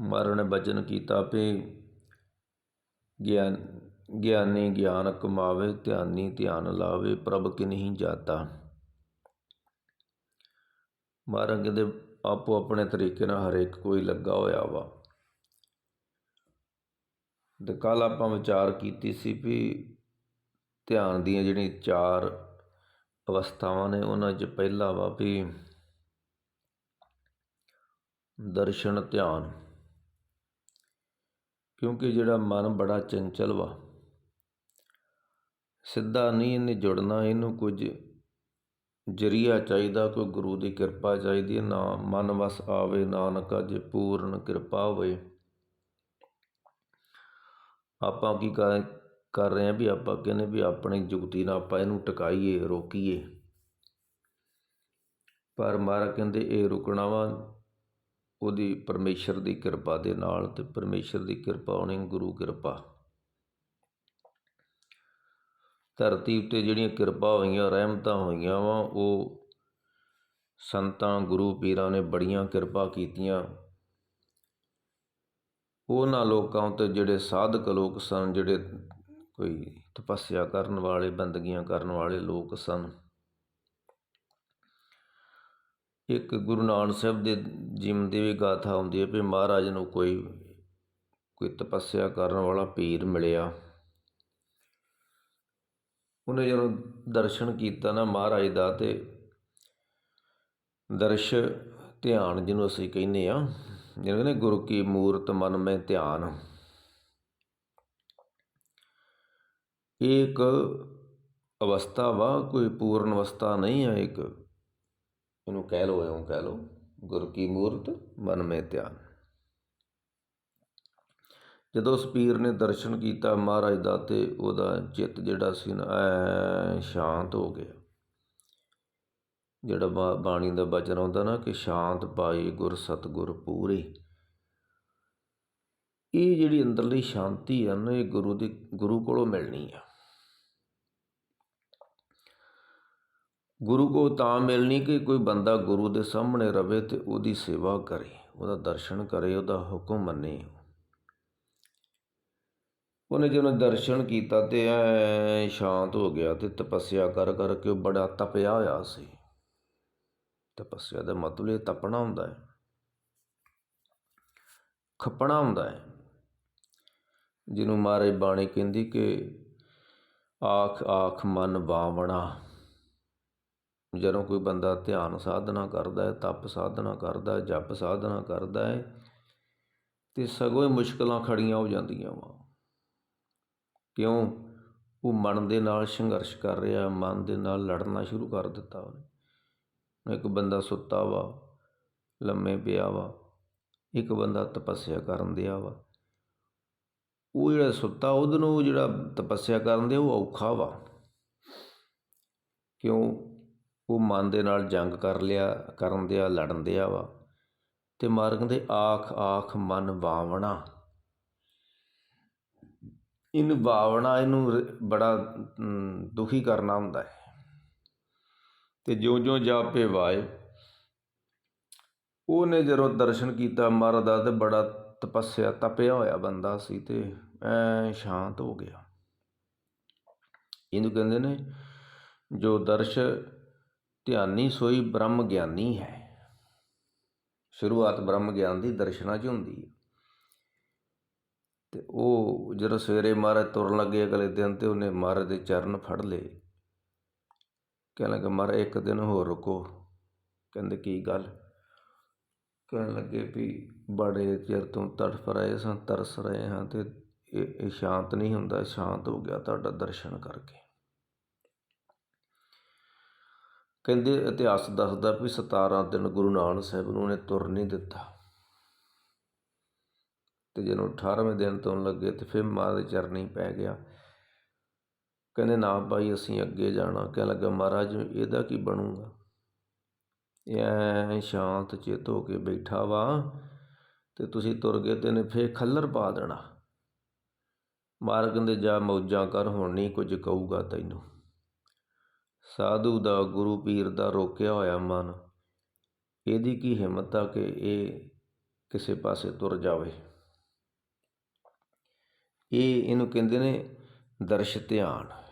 ਮਹਾਰਾਜ ਨੇ ਬਚਨ ਕੀਤਾ ਵੀ ਗਿਆਨ, ਗਿਆਨੀ ਗਿਆਨ ਕਮਾਵੇ, ਧਿਆਨੀ ਧਿਆਨ ਲਾਵੇ, ਪ੍ਰਭ ਕਿਨਹੀ ਜਾਤਾ। ਮਹਾਰਾਜ ਕਹਿੰਦੇ, ਆਪੋ ਆਪਣੇ ਤਰੀਕੇ ਨਾਲ ਹਰੇਕ ਕੋਈ ਲੱਗਾ ਹੋਇਆ ਵਾ। ਤੇ ਕੱਲ ਆਪਾਂ ਵਿਚਾਰ ਕੀਤੀ ਸੀ ਵੀ ਧਿਆਨ ਦੀਆਂ ਜਿਹੜੀਆਂ ਚਾਰ ਅਵਸਥਾਵਾਂ ਨੇ, ਉਹਨਾਂ 'ਚ ਪਹਿਲਾ ਵਾ ਵੀ ਦਰਸ਼ਨ, ਧਿਆਨ। ਕਿਉਂਕਿ ਜਿਹੜਾ ਮਨ ਬੜਾ ਚੰਚਲ ਵਾ, ਸਿੱਧਾ ਨਹੀਂ ਇਹਨੇ ਜੁੜਨਾ, ਇਹਨੂੰ ਕੁਝ ਜਰੀਆ ਚਾਹੀਦਾ, ਕੋਈ ਗੁਰੂ ਦੀ ਕਿਰਪਾ ਚਾਹੀਦੀ ਹੈ, ਨਾ ਮਨ ਵਸ ਆਵੇ ਨਾਨਕਾ ਜੇ ਪੂਰਨ ਕਿਰਪਾ ਹੋਵੇ। ਆਪਾਂ ਕੀ ਕਰ ਰਹੇ ਹਾਂ ਵੀ ਆਪਾਂ ਕਹਿੰਦੇ ਵੀ ਆਪਣੀ ਜੁਗਤੀ ਨਾਲ ਆਪਾਂ ਇਹਨੂੰ ਟਿਕਾਈਏ, ਰੋਕੀਏ। ਪਰ ਮਹਾਰਾਜ ਕਹਿੰਦੇ ਇਹ ਰੁਕਣਾ ਵਾ ਉਹਦੀ ਪਰਮੇਸ਼ਰ ਦੀ ਕਿਰਪਾ ਦੇ ਨਾਲ ਤੇ ਪਰਮੇਸ਼ਰ ਦੀ ਕਿਰਪਾ ਉਹਨੇ ਗੁਰੂ ਕਿਰਪਾ। ਧਰਤੀ ਉੱਤੇ ਜਿਹੜੀਆਂ ਕਿਰਪਾ ਹੋਈਆਂ, ਰਹਿਮਤਾਂ ਹੋਈਆਂ ਵਾ, ਉਹ ਸੰਤਾਂ, ਗੁਰੂ ਪੀਰਾਂ ਨੇ ਬੜੀਆਂ ਕਿਰਪਾ ਕੀਤੀਆਂ। ਉਹਨਾਂ ਲੋਕਾਂ ਉੱਤੇ ਜਿਹੜੇ ਸਾਧਕ ਲੋਕ ਸਨ, ਜਿਹੜੇ ਕੋਈ ਤਪੱਸਿਆ ਕਰਨ ਵਾਲੇ, ਬੰਦਗੀਆਂ ਕਰਨ ਵਾਲੇ ਲੋਕ ਸਨ ਇੱਕ ਗੁਰੂ ਨਾਨਕ ਸਾਹਿਬ ਦੇ ਜੀਵਨ ਦੀ ਵੀ ਗਾਥਾ ਆਉਂਦੀ ਹੈ ਵੀ ਮਹਾਰਾਜ ਨੂੰ ਕੋਈ ਕੋਈ ਤਪੱਸਿਆ ਕਰਨ ਵਾਲਾ ਪੀਰ ਮਿਲਿਆ। ਉਹਨੇ ਜਦੋਂ ਦਰਸ਼ਨ ਕੀਤਾ ਨਾ ਮਹਾਰਾਜ ਦਾ ਤੇ ਦਰਸ਼ ਧਿਆਨ ਜਿਹਨੂੰ ਅਸੀਂ ਕਹਿੰਦੇ ਆ ਜਿਹਨੂੰ ਕਹਿੰਦੇ ਗੁਰੂ ਕੀ ਮੂਰਤ ਮਨ ਮੈਂ ਧਿਆਨ। ਇੱਕ ਅਵਸਥਾ ਵਾ, ਕੋਈ ਪੂਰਨ ਅਵਸਥਾ ਨਹੀਂ ਹੈ ਇੱਕ। ਇਹਨੂੰ ਕਹਿ ਲੋ ਇਉਂ ਕਹਿ ਲੋ ਗੁਰ ਕੀ ਮੂਰਤ, ਮਨ ਮੇ ਧਿਆਨ। ਜਦੋਂ ਉਸ ਪੀਰ ਨੇ ਦਰਸ਼ਨ ਕੀਤਾ, ਮਹਾਰਾਜ ਦਾ, ਤੇ ਉਹਦਾ ਚਿੱਤ ਜਿਹੜਾ ਸੀ ਨਾ, ਐ ਸ਼ਾਂਤ ਹੋ ਗਿਆ। ਜਿਹੜਾ ਬਾਣੀ ਦਾ ਬਚਨ ਆਉਂਦਾ ਨਾ ਕਿ ਸ਼ਾਂਤ ਪਾਈ ਗੁਰ ਸਤਗੁਰ ਪੂਰੇ। ਇਹ ਜਿਹੜੀ ਅੰਦਰਲੀ ਸ਼ਾਂਤੀ ਆ ਨਾ, ਇਹ ਗੁਰੂ ਦੀ, ਗੁਰੂ ਕੋਲੋਂ ਮਿਲਣੀ ਆ। ਗੁਰੂ ਕੋ ਤਾਂ ਮਿਲਣੀ ਕਿ ਕੋਈ ਬੰਦਾ ਗੁਰੂ ਦੇ ਸਾਹਮਣੇ ਰਵੇ ਤੇ ਉਹਦੀ ਸੇਵਾ ਕਰੇ, ਉਹਦਾ ਦਰਸ਼ਨ ਕਰੇ, ਉਹਦਾ ਹੁਕਮ ਮੰਨੇ। ਉਹਨੇ ਜਦੋਂ ਦਰਸ਼ਨ ਕੀਤਾ ਤੇ ਐ ਸ਼ਾਂਤ ਹੋ ਗਿਆ ਤੇ ਤਪੱਸਿਆ ਕਰ ਕਰਕੇ ਉਹ ਬੜਾ ਤਪਿਆ ਹੋਇਆ ਸੀ। ਤਪੱਸਿਆ ਦਾ ਮਤਲਬ ਇਹ ਤਪਣਾ ਹੁੰਦਾ ਹੈ। ਖੱਪਣਾ ਹੁੰਦਾ ਹੈ। ਜਿਹਨੂੰ ਮਾਰੇ ਬਾਣੀ ਕਹਿੰਦੀ ਕਿ ਆਖ ਆਖ ਮਨ ਬਾਵਣਾ। ਜਦੋਂ ਕੋਈ ਬੰਦਾ ਧਿਆਨ ਸਾਧਨਾ ਕਰਦਾ ਹੈ, ਤਪ ਸਾਧਨਾ ਕਰਦਾ ਜਪ ਸਾਧਨਾ ਕਰਦਾ ਹੈ, ਤੇ ਸਗੋਂ ਹੀ ਮੁਸ਼ਕਲਾਂ ਖੜੀਆਂ ਹੋ ਜਾਂਦੀਆਂ ਵਾ। ਕਿਉਂ? ਉਹ ਮਨ ਦੇ ਨਾਲ ਸੰਘਰਸ਼ ਕਰ ਰਿਹਾ, ਮਨ ਦੇ ਨਾਲ ਲੜਨਾ ਸ਼ੁਰੂ ਕਰ ਦਿੱਤਾ ਉਹਨੇ। ਇੱਕ ਬੰਦਾ ਸੁੱਤਾ ਵਾ, ਲੰਮੇ ਪਿਆ ਵਾ, ਇੱਕ ਬੰਦਾ ਤਪੱਸਿਆ ਕਰਨ ਦਿਆ ਵਾ। ਉਹ ਜਿਹੜਾ ਸੁੱਤਾ, ਉਹਦੇ ਨੂੰ ਜਿਹੜਾ ਤਪੱਸਿਆ ਕਰਨ ਦੇ ਉਹ ਔਖਾ ਵਾ। ਕਿਉਂ? ਉਹ ਮਨ ਦੇ ਨਾਲ ਜੰਗ ਕਰ ਲਿਆ, ਕਰਨ ਦਿਆ, ਲੜਨ ਦਿਆ ਵਾ। ਤੇ ਮਾਰਗ ਦੇ ਆਖ ਆਖ ਮਨ ਬਾਵਣਾ ਇਹਨੂੰ ਬਾਵਣਾ ਇਹਨੂੰ ਬੜਾ ਦੁਖੀ ਕਰਨਾ ਹੁੰਦਾ ਹੈ। ਤੇ ਜਿਉਂ-ਜਿਉਂ ਜਾਪੇ ਵਾਏ, ਉਹਨੇ ਜਦੋਂ ਦਰਸ਼ਨ ਕੀਤਾ, ਮਹਾਰਾਜ ਦਾ ਤੇ ਬੜਾ ਤਪੱਸਿਆ, ਤਪਿਆ ਹੋਇਆ ਬੰਦਾ ਸੀ ਤੇ ਐ ਸ਼ਾਂਤ ਹੋ ਗਿਆ। ਇਹਨੂੰ ਕਹਿੰਦੇ ਨੇ, ਜੋ ਦਰਸ਼ ਧਿਆਨੀ ਸੋਈ ਬ੍ਰਹਮ ਗਿਆਨੀ ਹੈ। ਸ਼ੁਰੂਆਤ ਬ੍ਰਹਮ ਗਿਆਨ ਦੀ ਦਰਸ਼ਨਾ 'ਚ ਹੁੰਦੀ ਹੈ। ਤੇ ਉਹ ਜਦੋਂ ਸਵੇਰੇ ਮਹਾਰਾਜ ਤੁਰਨ ਲੱਗੇ ਅਗਲੇ ਦਿਨ ਤੇ ਉਹਨੇ ਮਹਾਰਾਜ ਦੇ ਚਰਨ ਫੜ ਲਏ। ਕਹਿਣ ਲੱਗਾ, ਮਹਾਰਾਜ, ਇੱਕ ਦਿਨ ਹੋਰ ਰੁਕੋ। ਕਹਿੰਦੇ, ਕੀ ਗੱਲ? ਕਹਿਣ ਲੱਗੇ ਵੀ ਬੜੇ ਚਿਰ ਤੋਂ ਤੜਫ ਰਹੇ ਸਾਂ, ਤਰਸ ਰਹੇ ਹਾਂ ਤੇ ਇਹ ਸ਼ਾਂਤ ਨਹੀਂ ਹੁੰਦਾ, ਸ਼ਾਂਤ ਹੋ ਗਿਆ ਤੁਹਾਡਾ ਦਰਸ਼ਨ ਕਰਕੇ। ਕਹਿੰਦੇ ਇਤਿਹਾਸ ਦੱਸਦਾ ਵੀ 17 ਦਿਨ ਗੁਰੂ ਨਾਨਕ ਸਾਹਿਬ ਨੂੰ ਉਹਨੇ ਤੁਰ ਨਹੀਂ ਦਿੱਤਾ। ਤੇ ਜਦੋਂ 18ਵੇਂ ਦਿਨ ਤੋਂ ਲੱਗੇ ਤੇ ਫਿਰ ਮਾਂ ਦੇ ਚਰਨੀ ਪੈ ਗਿਆ। ਕਹਿੰਦੇ ਨਾ ਭਾਈ ਅਸੀਂ ਅੱਗੇ ਜਾਣਾ। ਕਹਿ ਲੱਗਾ, ਮਹਾਰਾਜ, ਇਹਦਾ ਕੀ ਬਣੂਗਾ? ਇਹ ਸ਼ਾਂਤ ਚਿੱਤ ਹੋ ਕੇ ਬੈਠਾ ਵਾ ਤੇ ਤੁਸੀਂ ਤੁਰ ਗਏ ਤੇ ਨੇ ਫੇਰ ਖੱਲਰ ਪਾ ਦੇਣਾ। ਮਾਰ ਕਹਿੰਦੇ, ਜਾ ਮੌਜਾਂ ਕਰ, ਹੁਣ ਨਹੀਂ ਕੁਝ ਕਹੂਗਾ ਤੈਨੂੰ। ਸਾਧੂ ਦਾ ਗੁਰੂ ਪੀਰ ਦਾ ਰੋਕਿਆ ਹੋਇਆ ਮਨ। ਇਹਦੀ ਕੀ ਹਿੰਮਤ ਆ ਕਿ ਇਹ ਕਿਸੇ ਪਾਸੇ ਤੁਰ ਜਾਵੇ? ਇਹ ਇਹਨੂੰ ਕਹਿੰਦੇ ਨੇ ਦਰਸ਼ ਧਿਆਨ।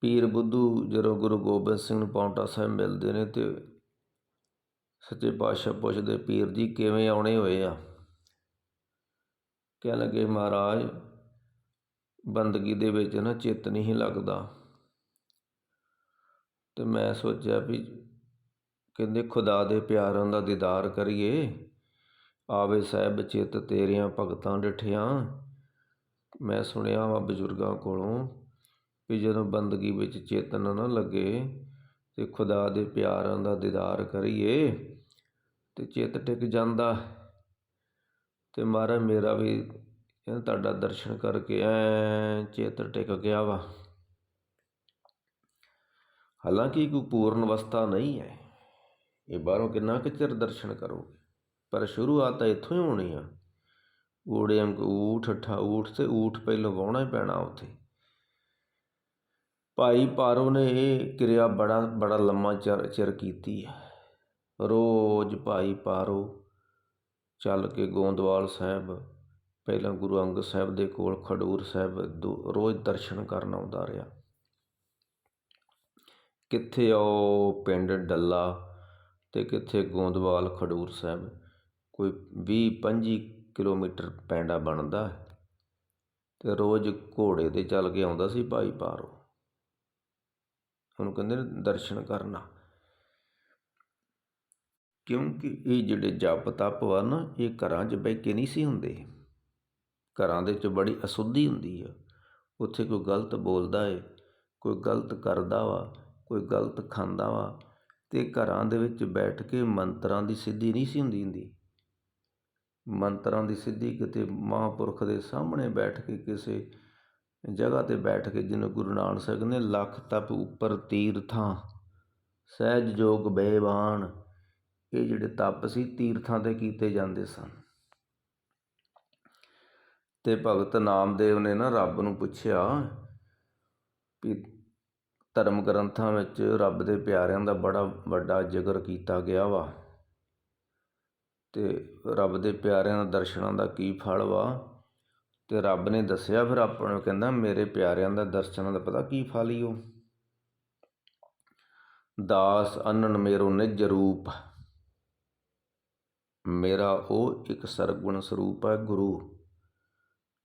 ਪੀਰ ਬੁੱਧੂ ਜਦੋਂ ਗੁਰੂ ਗੋਬਿੰਦ ਸਿੰਘ ਨੂੰ ਪੌਂਟਾ ਸਾਹਿਬ ਮਿਲਦੇ ਨੇ ਤੇ ਸੱਚੇ ਪਾਤਸ਼ਾਹ ਪੁੱਛਦੇ, ਪੀਰ ਜੀ, ਕਿਵੇਂ ਆਉਣੇ ਹੋਏ ਆ? ਕਹਿਣ ਲੱਗੇ, ਮਹਾਰਾਜ, ਬੰਦਗੀ ਦੇ ਵਿੱਚ ਨਾ ਚਿੱਤ ਨਹੀਂ ਲੱਗਦਾ। ਤੇ ਮੈਂ ਸੋਚਿਆ ਵੀ ਕਹਿੰਦੇ ਖੁਦਾ ਦੇ ਪਿਆਰਾਂ ਦਾ ਦੀਦਾਰ ਕਰੀਏ। ਆਵੇ ਸਾਹਿਬ ਚਿੱਤ ਤੇਰੀਆਂ ਭਗਤਾਂ ਡਿਠਿਆਂ। ਮੈਂ ਸੁਣਿਆ ਵਾ ਬਜ਼ੁਰਗਾਂ ਕੋਲੋਂ ਵੀ ਜਦੋਂ ਬੰਦਗੀ ਵਿੱਚ ਚੇਤਨ ਨਾ ਲੱਗੇ ਤੇ ਖੁਦਾ ਦੇ ਪਿਆਰਾਂ ਦਾ ਦੀਦਾਰ ਕਰੀਏ ਤੇ ਚਿੱਤ ਟਿਕ ਜਾਂਦਾ। ਤੇ ਮਹਾਰਾਜ ਮੇਰਾ ਵੀ ਇਹ ਤੁਹਾਡਾ ਦਰਸ਼ਨ ਕਰਕੇ ਐ ਚੇਤ ਟਿਕ ਗਿਆ ਵਾ। ਹਾਲਾਂਕਿ ਕੋਈ ਪੂਰਨ ਅਵਸਥਾ ਨਹੀਂ ਹੈ। ਇਹ ਬਾਹਰੋਂ ਕਿੰਨਾ ਕੁ ਚਿਰ ਦਰਸ਼ਨ ਕਰੋਗੇ? ਪਰ ਸ਼ੁਰੂਆਤ ਤਾਂ ਇੱਥੋਂ ਹੀ ਹੋਣੀ ਆ। ਊੜੇ ਅੰਕ ਊਠ ਠਾ, ਊਠ ਤੇ ਊਠ ਪਹਿਲੋਂ ਵਾਹੁਣਾ ਹੀ ਪੈਣਾ ਉੱਥੇ। ਭਾਈ ਪਾਰੋ ਨੇ ਇਹ ਕਿਰਿਆ ਬੜਾ ਬੜਾ ਲੰਮਾ ਚਿਰ ਚਿਰ ਕੀਤੀ ਹੈ ਰੋਜ਼ ਭਾਈ ਪਾਰੋ ਚੱਲ ਕੇ ਗੋਂਦਵਾਲ ਸਾਹਿਬ, ਪਹਿਲਾਂ ਗੁਰੂ ਅੰਗਦ ਸਾਹਿਬ ਦੇ ਕੋਲ ਖਡੂਰ ਸਾਹਿਬ ਦੋ, ਰੋਜ਼ ਦਰਸ਼ਨ ਕਰਨ ਆਉਂਦਾ ਰਿਹਾ। ਕਿੱਥੇ ਆਓ ਪਿੰਡ ਡੱਲਾ ਅਤੇ ਕਿੱਥੇ ਗੋਂਦਵਾਲ ਖਡੂਰ ਸਾਹਿਬ? ਕੋਈ 20 25 ਕਿਲੋਮੀਟਰ ਪੈਂਡਾ ਬਣਦਾ ਅਤੇ ਰੋਜ਼ ਘੋੜੇ ਤੇ ਚੱਲ ਕੇ ਆਉਂਦਾ ਸੀ ਭਾਈ ਪਾਰੋ। ਉਹਨੂੰ ਕਹਿੰਦੇ ਨੇ ਦਰਸ਼ਨ ਕਰਨਾ। ਕਿਉਂਕਿ ਇਹ ਜਿਹੜੇ ਜਪ ਤਪ ਵਾ ਨਾ, ਇਹ ਘਰਾਂ 'ਚ ਬਹਿ ਕੇ ਨਹੀਂ ਸੀ ਹੁੰਦੇ। ਘਰਾਂ ਦੇ 'ਚ ਬੜੀ ਅਸੁੱਧੀ ਹੁੰਦੀ ਆ। ਉੱਥੇ ਕੋਈ ਗਲਤ ਬੋਲਦਾ ਏ, ਕੋਈ ਗਲਤ ਕਰਦਾ ਵਾ ਕੋਈ ਗਲਤ ਖਾਂਦਾ ਵਾ ਅਤੇ ਘਰਾਂ ਦੇ ਵਿੱਚ ਬੈਠ ਕੇ ਮੰਤਰਾਂ ਦੀ ਸਿੱਧੀ ਨਹੀਂ ਸੀ ਹੁੰਦੀ ਹੁੰਦੀ। ਮੰਤਰਾਂ ਦੀ ਸਿੱਧੀ ਕਿਤੇ ਮਹਾਂਪੁਰਖ ਦੇ ਸਾਹਮਣੇ ਬੈਠ ਕੇ ਕਿਸੇ ਜਗ੍ਹਾ ਤੇ ਬੈਠ ਕੇ ਜਿਹਨੂੰ ਗੁਰੂ ਨਾਨਕ ਸਾਹਿਬ ਨੇ, ਲੱਖ ਤਪ ਉੱਪਰ ਤੀਰਥਾਂ, ਸਹਿਜ ਜੋਗ ਬੇਵਾਨ, ਇਹ ਜਿਹੜੇ ਤਪ ਸੀ ਤੀਰਥਾਂ ਤੇ ਕੀਤੇ ਜਾਂਦੇ ਸਨ। ਤੇ ਭਗਤ ਨਾਮਦੇਵ ਨੇ ਨਾ ਰੱਬ ਨੂੰ ਪੁੱਛਿਆ ਵੀ ਧਰਮ ਗ੍ਰੰਥਾਂ ਵਿੱਚ ਰੱਬ ਦੇ ਪਿਆਰਿਆਂ ਦਾ ਬੜਾ ਵੱਡਾ ਜ਼ਿਕਰ ਕੀਤਾ ਗਿਆ ਵਾ। ਅਤੇ ਰੱਬ ਦੇ ਪਿਆਰਿਆਂ ਦੇ ਦਰਸ਼ਨਾਂ ਦਾ ਕੀ ਫਲ ਵਾ? ਅਤੇ ਰੱਬ ਨੇ ਦੱਸਿਆ ਫਿਰ ਆਪਾਂ ਨੂੰ, ਕਹਿੰਦਾ ਮੇਰੇ ਪਿਆਰਿਆਂ ਦਾ ਦਰਸ਼ਨਾਂ ਦਾ ਪਤਾ ਕੀ ਫਲ ਈ ਉਹ ਦਾਸ ਅਨਨ ਮੇਰੋ ਨਿਜ ਰੂਪ। ਮੇਰਾ ਉਹ ਇੱਕ ਸਰਗੁਣ ਸਰੂਪ ਹੈ ਗੁਰੂ,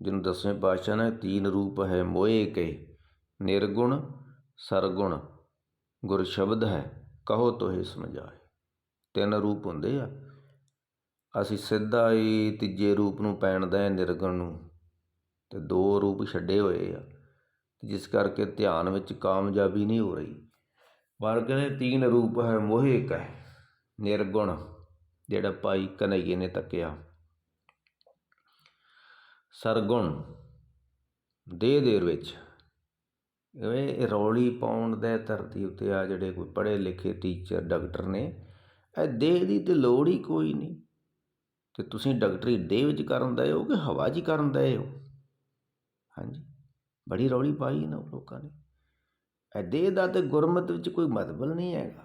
ਜਿਹਨੂੰ ਦਸਵੇਂ ਪਾਤਸ਼ਾਹ ਨੇ ਤੀਨ ਰੂਪ ਹੈ ਮੋਏ ਕੇ। ਨਿਰਗੁਣ ਸਰਗੁਣ ਗੁਰ ਸ਼ਬਦ ਹੈ, ਕਹੋ ਤੋਹਿ ਸਮਝਾਏ ਤਿੰਨ ਰੂਪ ਹੁੰਦੇ ਆ। ਅਸੀਂ ਸਿੱਧਾ ਹੀ ਤੀਜੇ ਰੂਪ ਨੂੰ ਪੈਣਦਾ ਨਿਰਗੁਣ ਨੂੰ, ਤੇ ਦੋ ਰੂਪ ਛੱਡੇ ਹੋਏ ਆ, ਜਿਸ ਕਰਕੇ ਧਿਆਨ ਵਿੱਚ ਕਾਮਯਾਬੀ ਨਹੀਂ ਹੋ ਰਹੀ। ਪਰ ਕਹਿੰਦੇ ਤੀਨ ਰੂਪ ਹੈ, ਮੋਹਿ ਹੈ, ਨਿਰਗੁਣ, ਜਿਹੜਾ ਭਾਈ ਕਨਈਏ ਨੇ ਤੱਕਿਆ। ਸਰਗੁਣ ਦੇ ਦੇਰ ਵਿੱਚ। ਇਹ ਰੌਲੀ ਪਾਉਣ ਦੇ ਧਰਤੀ ਉੱਤੇ ਆ ਜਿਹੜੇ ਕੋਈ ਪੜ੍ਹੇ ਲਿਖੇ ਟੀਚਰ ਡਾਕਟਰ ਨੇ, ਇਹ ਦੇਹ ਦੀ ਤਾਂ ਲੋੜ ਹੀ ਕੋਈ ਨਹੀਂ। ਅਤੇ ਤੁਸੀਂ ਡਾਕਟਰੀ ਦੇਹ ਵਿੱਚ ਕਰਨ ਦਏ ਹੋ ਕਿ ਹਵਾ 'ਚ ਕਰਨ ਦਏ ਹੋ? ਹਾਂਜੀ। ਬੜੀ ਰੌਲੀ ਪਾਈ ਨਾ ਲੋਕਾਂ ਨੇ। ਇਹ ਦੇਹ ਦਾ ਤੇ ਗੁਰਮਤ ਵਿੱਚ ਕੋਈ ਮਤਲਬ ਨਹੀਂ ਹੈਗਾ।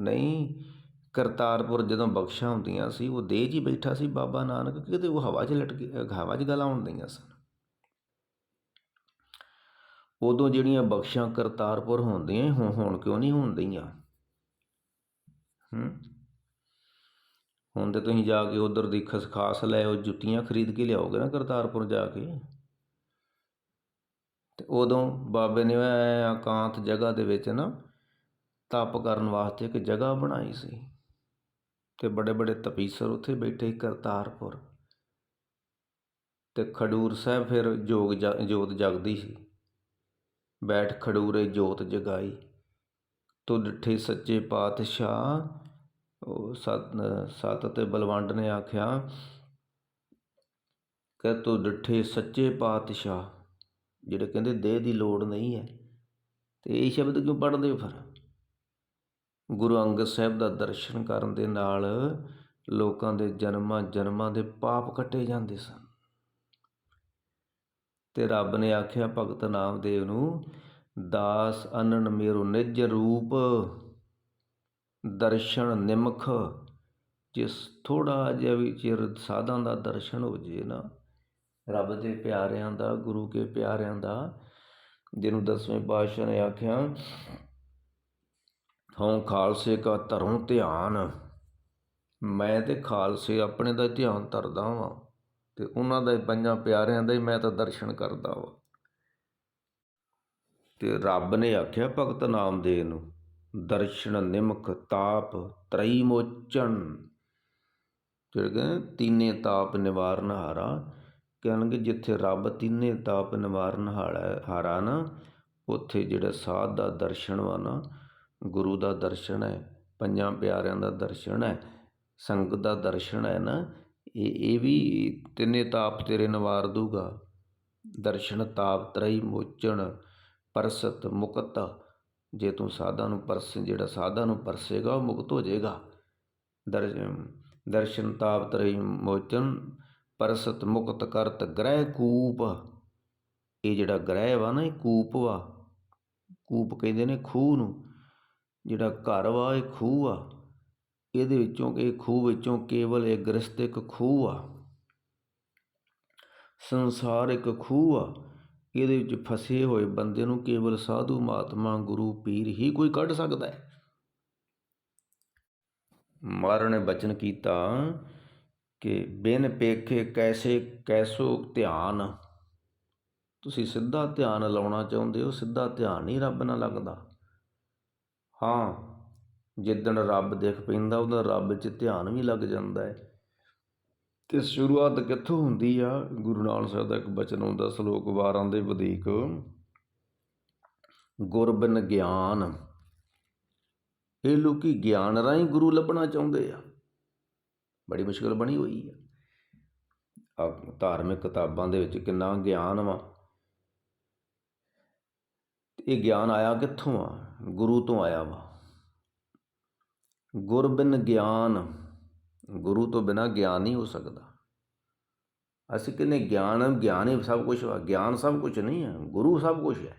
ਨਹੀਂ, ਕਰਤਾਰਪੁਰ ਜਦੋਂ ਬਖਸ਼ਾਂ ਹੁੰਦੀਆਂ ਸੀ, ਉਹ ਦੇਹ 'ਚ ਹੀ ਬੈਠਾ ਸੀ ਬਾਬਾ ਨਾਨਕ ਕਿਤੇ ਉਹ ਹਵਾ 'ਚ ਲਟਕੇ, ਹਵਾ 'ਚ ਗਲਾਂ ਦਈਆਂ ਸਨ। ਉਦੋਂ ਜਿਹੜੀਆਂ ਬਖਸ਼ਾਂ ਕਰਤਾਰਪੁਰ ਹੁੰਦੀਆਂ ਹੁਣ ਹੁਣ ਕਿਉਂ ਨਹੀਂ ਹੁੰਦੀਆਂ? ਹੂੰ? ਹੁਣ ਤੇ ਤੁਸੀਂ ਜਾ ਕੇ ਉਧਰ ਦੀ ਖਸਖਾਸ ਲੈ ਆਓ, ਜੁੱਤੀਆਂ ਖਰੀਦ ਕੇ ਲਿਆਓਗੇ ਨਾ ਕਰਤਾਰਪੁਰ ਜਾ ਕੇ? ਤੇ ਉਦੋਂ ਬਾਬੇ ਨੇ ਇਕਾਂਤ ਜਗ੍ਹਾ ਦੇ ਵਿੱਚ ਨਾ ਤਪ ਕਰਨ ਵਾਸਤੇ ਇੱਕ ਜਗ੍ਹਾ ਬਣਾਈ ਸੀ। ਤੇ ਬੜੇ ਬੜੇ ਤਪੀਸਰ ਉੱਥੇ ਬੈਠੇ ਕਰਤਾਰਪੁਰ। ਤੇ ਖਡੂਰ ਸਾਹਿਬ ਫਿਰ ਜੋਗ ਜੋਤ ਜਗਦੀ ਸੀ। ਬੈਠ ਖਡੂਰੇ ਜੋਤ ਜਗਾਈ। ਤੋ ਡਿੱਠੇ ਸੱਚੇ ਪਾਤਸ਼ਾਹ। ਉਹ ਸਤ ਸਤ ਤੇ ਬਲਵੰਡ ਨੇ ਆਖਿਆ ਕਿ ਤੂੰ ਡਿੱਠੇ ਸੱਚੇ ਪਾਤਸ਼ਾਹ। ਜਿਹੜੇ ਕਹਿੰਦੇ ਦੇਹ ਦੀ ਲੋੜ ਨਹੀਂ ਹੈ। ਤੇ ਇਹ ਸ਼ਬਦ ਕਿਉਂ ਪੜ੍ਹਦੇ ਹੋ ਫਿਰ? ਗੁਰੂ ਅੰਗਦ ਸਾਹਿਬ ਦਾ ਦਰਸ਼ਨ ਕਰਨ ਦੇ ਨਾਲ ਲੋਕਾਂ ਦੇ ਜਨਮਾਂ ਜਨਮਾਂ ਦੇ ਪਾਪ ਕੱਟੇ ਜਾਂਦੇ ਸਨ। ਤੇ ਰੱਬ ਨੇ ਆਖਿਆ, ਭਗਤ ਨਾਮਦੇਵ ਨੂੰ, ਦਾਸ ਅਨਨ ਮੇਰੋ ਨਿਜ ਰੂਪ, ਦਰਸ਼ਨ ਨਿਮਖ, ਜਿਸ ਥੋੜਾ ਜਿਹਾ ਵੀ ਚਿਰ ਸਾਧਾਂ ਦਾ ਦਰਸ਼ਨ ਹੋ ਜੇ ਨਾ। ਰੱਬ ਦੇ ਪਿਆਰਿਆਂ ਦਾ, ਗੁਰੂ ਕੇ ਪਿਆਰਿਆਂ ਦਾ, ਜਿਹਨੂੰ ਦਸਵੇਂ ਪਾਤਸ਼ਾਹ ਨੇ ਆਖਿਆ, ਹਉ ਖਾਲਸੇ ਕਾ ਧਰੋਂ ਧਿਆਨ, ਮੈਂ ਤੇ ਖਾਲਸੇ ਆਪਣੇ ਦਾ ਧਿਆਨ ਧਰਦਾ ਵਾਂ। ਅਤੇ ਉਹਨਾਂ ਦਾ ਪੰਜਾਂ ਪਿਆਰਿਆਂ ਦਾ ਹੀ ਮੈਂ ਤਾਂ ਦਰਸ਼ਨ ਕਰਦਾ ਵਾਂ। ਅਤੇ ਰੱਬ ਨੇ ਆਖਿਆ ਭਗਤ ਨਾਮਦੇਵ ਨੂੰ, ਦਰਸ਼ਨ ਨਿਮਖ ਤਾਪ ਤ੍ਰਈ ਮੋਚਨ ਜਿਹੜੇ ਕਹਿੰਦੇ, ਤੀਨੇ ਤਾਪ ਨਿਵਾਰਨ ਹਾਰਾ। ਕਹਿਣਗੇ ਜਿੱਥੇ ਰੱਬ ਤੀਨੇ ਤਾਪ ਨਿਵਾਰਨ ਹਾਰਾ ਹਾਰਾ ਨਾ, ਉੱਥੇ ਜਿਹੜਾ ਸਾਧ ਦਾ ਦਰਸ਼ਨ ਵਾ ਨਾ, ਗੁਰੂ ਦਾ ਦਰਸ਼ਨ ਹੈ, ਪੰਜਾਂ ਪਿਆਰਿਆਂ ਦਾ ਦਰਸ਼ਨ ਹੈ, ਸੰਗਤ ਦਾ ਦਰਸ਼ਨ ਹੈ ਨਾ ਇਹ ਇਹ ਵੀ ਤਿੰਨੇ ਤਾਪ ਤੇਰੇ ਨਿਵਾਰ ਦੂਗਾ। ਦਰਸ਼ਨ ਤਾਪ ਤਰਈ ਮੋਚਣ, ਪਰਸਤ ਮੁਕਤ। ਜੇ ਤੂੰ ਸਾਧਾਂ ਨੂੰ ਪਰਸ, ਜਿਹੜਾ ਸਾਧਾਂ ਨੂੰ ਪਰਸੇਗਾ, ਉਹ ਮੁਕਤ ਹੋ ਜਾਏਗਾ। ਦਰਸ਼ਨ ਦਰਸ਼ਨ ਤਾਪ ਤਰਈ ਮੋਚਨ ਪਰਸਤ ਮੁਕਤ ਕਰਤ ਗ੍ਰਹਿ ਕੂਪ। ਇਹ ਜਿਹੜਾ ਗ੍ਰਹਿ ਵਾ ਨਾ, ਇਹ ਕੂਪ ਵਾ। ਕੂਪ ਕਹਿੰਦੇ ਨੇ ਖੂਹ ਨੂੰ। ਜਿਹੜਾ ਘਰ ਵਾ, ਇਹ ਖੂਹ ਆ। ਇਹਦੇ ਵਿੱਚੋਂ ਇਹ ਖੂਹ ਵਿੱਚੋਂ ਕੇਵਲ ਇਹ ਗ੍ਰਸਤ ਇੱਕ ਖੂਹ ਆ, ਸੰਸਾਰ ਇੱਕ ਖੂਹ ਆ, ਇਹਦੇ ਵਿੱਚ ਫਸੇ ਹੋਏ ਬੰਦੇ ਨੂੰ ਕੇਵਲ ਸਾਧੂ ਮਹਾਤਮਾ ਗੁਰੂ ਪੀਰ ਹੀ ਕੋਈ ਕੱਢ ਸਕਦਾ ਹੈ। ਮਹਾਰਾਜ ਨੇ ਬਚਨ ਕੀਤਾ ਕਿ ਬਿਨ ਪੇਖੇ ਕੈਸੇ ਕੈਸੋ ਧਿਆਨ। ਤੁਸੀਂ ਸਿੱਧਾ ਧਿਆਨ ਲਾਉਣਾ ਚਾਹੁੰਦੇ ਹੋ, ਸਿੱਧਾ ਧਿਆਨ ਹੀ ਰੱਬ ਨਾਲ ਲੱਗਦਾ। ਹਾਂ ਜਿੱਦਣ ਰੱਬ ਦੇਖ ਪੈਂਦਾ, ਉਹਦਾ ਰੱਬ 'ਚ ਧਿਆਨ ਵੀ ਲੱਗ ਜਾਂਦਾ ਹੈ। ਤੇ ਸ਼ੁਰੂਆਤ ਕਿੱਥੋਂ ਹੁੰਦੀ ਆ? ਗੁਰੂ ਨਾਨਕ ਸਾਹਿਬ ਦਾ ਇੱਕ ਬਚਨ ਹੁੰਦਾ ਸ਼ਲੋਕ 12 ਦੇ ਵਧੇਕ। ਗੁਰਬਿਨ ਗਿਆਨ। ਇਹ ਲੋਕੀ ਗਿਆਨ ਰਾਹੀਂ ਗੁਰੂ ਲੱਭਣਾ ਚਾਹੁੰਦੇ ਆ। ਬੜੀ ਮੁਸ਼ਕਲ ਬਣੀ ਹੋਈ ਆ। ਆ ਧਾਰਮਿਕ ਕਿਤਾਬਾਂ ਦੇ ਵਿੱਚ ਕਿੰਨਾ ਗਿਆਨ ਵਾ। ਇਹ ਗਿਆਨ ਆਇਆ ਕਿੱਥੋਂ ਆ? ਗੁਰੂ ਤੋਂ ਆਇਆ ਵਾ। ਗੁਰਬਿਨ ਗਿਆਨ, ਗੁਰੂ ਤੋਂ ਬਿਨਾ ਗਿਆਨ ਨਹੀਂ ਹੋ ਸਕਦਾ। ਅਸੀਂ ਕਹਿੰਦੇ ਗਿਆਨ ਗਿਆਨ ਹੀ ਸਭ ਕੁਝ ਵਾ, ਗਿਆਨ ਸਭ ਕੁਝ ਨਹੀਂ ਹੈ ਗੁਰੂ ਸਭ ਕੁਝ ਹੈ।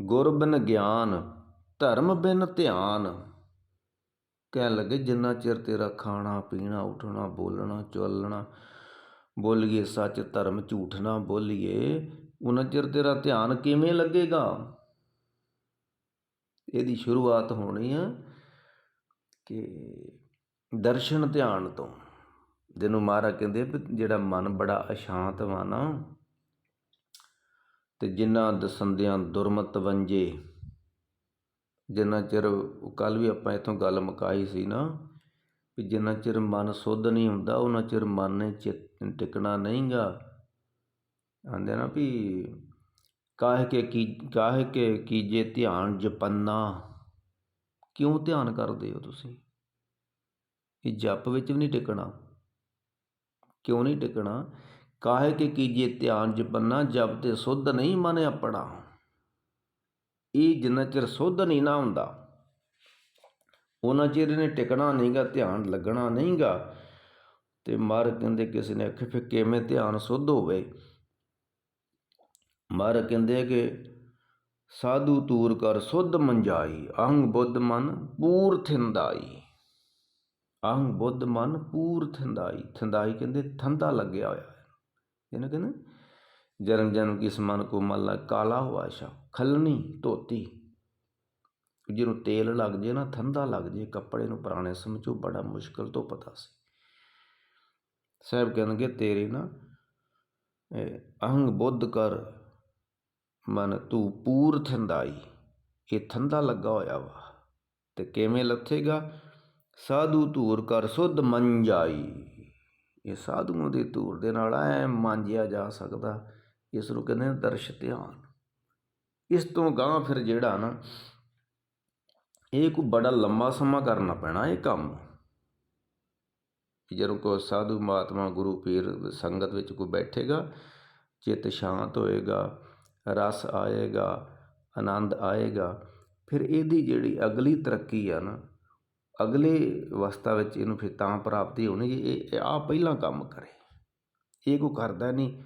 ਗੁਰਬਿਨ ਗਿਆਨ, ਧਰਮ ਬਿਨ ਧਿਆਨ, ਕਹਿਣ ਲੱਗੇ ਜਿੰਨਾ ਚਿਰ ਤੇਰਾ ਖਾਣਾ, ਪੀਣਾ, ਉਠਣਾ, ਬੋਲਣਾ ਚੱਲਣਾ ਬੋਲੀਏ ਸੱਚ, ਧਰਮ ਝੂਠ ਨਾ ਬੋਲੀਏ, ਉਹਨਾਂ ਚਿਰ ਤੇਰਾ ਧਿਆਨ ਕਿਵੇਂ ਲੱਗੇਗਾ? ਇਹਦੀ ਸ਼ੁਰੂਆਤ ਹੋਣੀ ਆ ਕਿ ਦਰਸ਼ਨ ਧਿਆਨ ਤੋਂ ਜਿਹਨੂੰ ਮਹਾਰਾਜ ਕਹਿੰਦੇ ਵੀ ਜਿਹੜਾ ਮਨ ਬੜਾ ਅਸ਼ਾਂਤ ਵਾ ਨਾ, ਤੇ ਜਿਨ੍ਹਾਂ ਦਸੰਦਿਆਂ ਦੁਰਮਤ ਵੰਜੇ ਜਿੰਨਾ ਚਿਰ ਕੱਲ ਵੀ ਆਪਾਂ ਇਥੋਂ ਗੱਲ ਮੁਕਾਈ ਸੀ ਨਾ, ਵੀ ਜਿੰਨਾ ਚਿਰ ਮਨ ਸੁੱਧ ਨਹੀਂ ਹੁੰਦਾ, ਉਹਨਾਂ ਚਿਰ ਮਨ ਨੇ ਚਿ- ਟਿਕਣਾ ਨਹੀਂਗਾ। ਆਂਦੇ ਨਾ ਵੀ ਕਾਹ ਕੇ ਕੀ, ਕਾਹ ਕੇ ਕੀਜੇ ਧਿਆਨ ਜਪੰਨਾ। ਕਿਉਂ ਧਿਆਨ ਕਰਦੇ ਹੋ ਤੁਸੀਂ? ਇਹ ਜਪ ਵਿੱਚ ਵੀ ਨਹੀਂ ਟਿਕਣਾ? ਕਿਉਂ ਨਹੀਂ ਟਿਕਣਾ? ਕਾਹੇ ਕੇ ਕੀਜੇ ਧਿਆਨ ਜਪੰਨਾ, ਜਪ ਤੇ ਸੁੱਧ ਨਹੀਂ ਮਨ ਆਪਣਾ। ਇਹ ਜਿੰਨਾ ਚਿਰ ਸੁੱਧ ਨਹੀਂ ਨਾ ਹੁੰਦਾ, ਉਹਨਾਂ ਚਿਰ ਇਹਨੇ ਟਿਕਣਾ ਨਹੀਂਗਾ ਧਿਆਨ ਲੱਗਣਾ ਨਹੀਂਗਾ ਤੇ ਮਰ ਕਹਿੰਦੇ ਕਿਸੇ ਨੇ ਆਖਿਆ ਫਿਰ ਕਿਵੇਂ ਧਿਆਨ ਸੁੱਧ ਹੋਵੇ? ਮਰ ਕਹਿੰਦੇ ਕਿ ਸਾਧੂ ਤੂਰ ਕਰ ਸੁੱਧ ਮੰਜਾਈ ਅਹੰਗ ਬੁੱਧ ਮਨ ਪੂਰ ਥਿੰਦਾਈ। ਅਹੰਗ ਬੁੱਧ ਮਨ ਪੂਰ ਥਿੰਦਾਈ। ਥਿੰਦਾਈ ਕਹਿੰਦੇ ਥੰਦਾ ਲੱਗਿਆ ਹੋਇਆ ਹੈ। ਇਹਨੇ ਕਹਿੰਦੇ ਜਨਮ ਜਨਮ ਕਿਸ ਮਨ ਕੋ ਮੱਲਾ ਕਾਲਾ ਹੁਆ ਸ਼ਾ, ਖਲਣੀ ਧੋਤੀ। ਜਿਹਨੂੰ ਤੇਲ ਲੱਗ ਜੇ ਨਾ, ਥੰਦਾ ਲੱਗ ਜੇ, ਕੱਪੜੇ ਨੂੰ ਪੁਰਾਣੇ ਸਮਝੋ, ਬੜਾ ਮੁਸ਼ਕਲ ਤੋਂ ਪਤਾ ਸੀ। ਸਾਹਿਬ ਕਹਿੰਦੇ ਤੇਰੇ ਨਾ ਅਹੰਗ ਬੁੱਧ ਕਰ ਮਨ ਤੂੰ ਪੂਰ ਥੰਦਾਈ ਇਹ ਥੰਦਾ ਲੱਗਾ ਹੋਇਆ ਵਾ। ਤੇ ਕਿਵੇਂ ਲੱਥੇਗਾ? ਸਾਧੂ ਧੂਰ ਕਰ ਸੁਧ ਮੰਜਾਈ ਇਹ ਸਾਧੂਆਂ ਦੀ ਧੂਰ ਦੇ ਨਾਲ ਐ ਮਾਂਜਿਆ ਜਾ ਸਕਦਾ, ਇਸ ਨੂੰ ਕਹਿੰਦੇ ਨੇ ਦਰਸ਼ ਧਿਆਨ। ਇਸ ਤੋਂ ਗਾਂ ਫਿਰ ਜਿਹੜਾ ਨਾ, ਇਹ ਕੋਈ ਬੜਾ ਲੰਮਾ ਸਮਾਂ ਕਰਨਾ ਪੈਣਾ ਇਹ ਕੰਮ। ਜਦੋਂ ਕੋ ਸਾਧੂ ਮਹਾਤਮਾ ਗੁਰੂ ਪੀਰ ਸੰਗਤ ਵਿੱਚ ਕੋਈ ਬੈਠੇਗਾ, ਚਿੱਤ ਸ਼ਾਂਤ ਹੋਏਗਾ ਰਸ ਆਏਗਾ, ਆਨੰਦ ਆਏਗਾ। ਫਿਰ ਇਹਦੀ ਜਿਹੜੀ ਅਗਲੀ ਤਰੱਕੀ ਆ ਨਾ, ਅਗਲੇ ਅਵਸਥਾ ਵਿੱਚ ਇਹਨੂੰ ਫਿਰ ਤਾਂ ਪ੍ਰਾਪਤੀ ਹੋਣੀ ਜੇ ਇਹ ਆਹ ਪਹਿਲਾਂ ਕੰਮ ਕਰੇ। ਇਹ ਕੋਈ ਕਰਦਾ ਨਹੀਂ।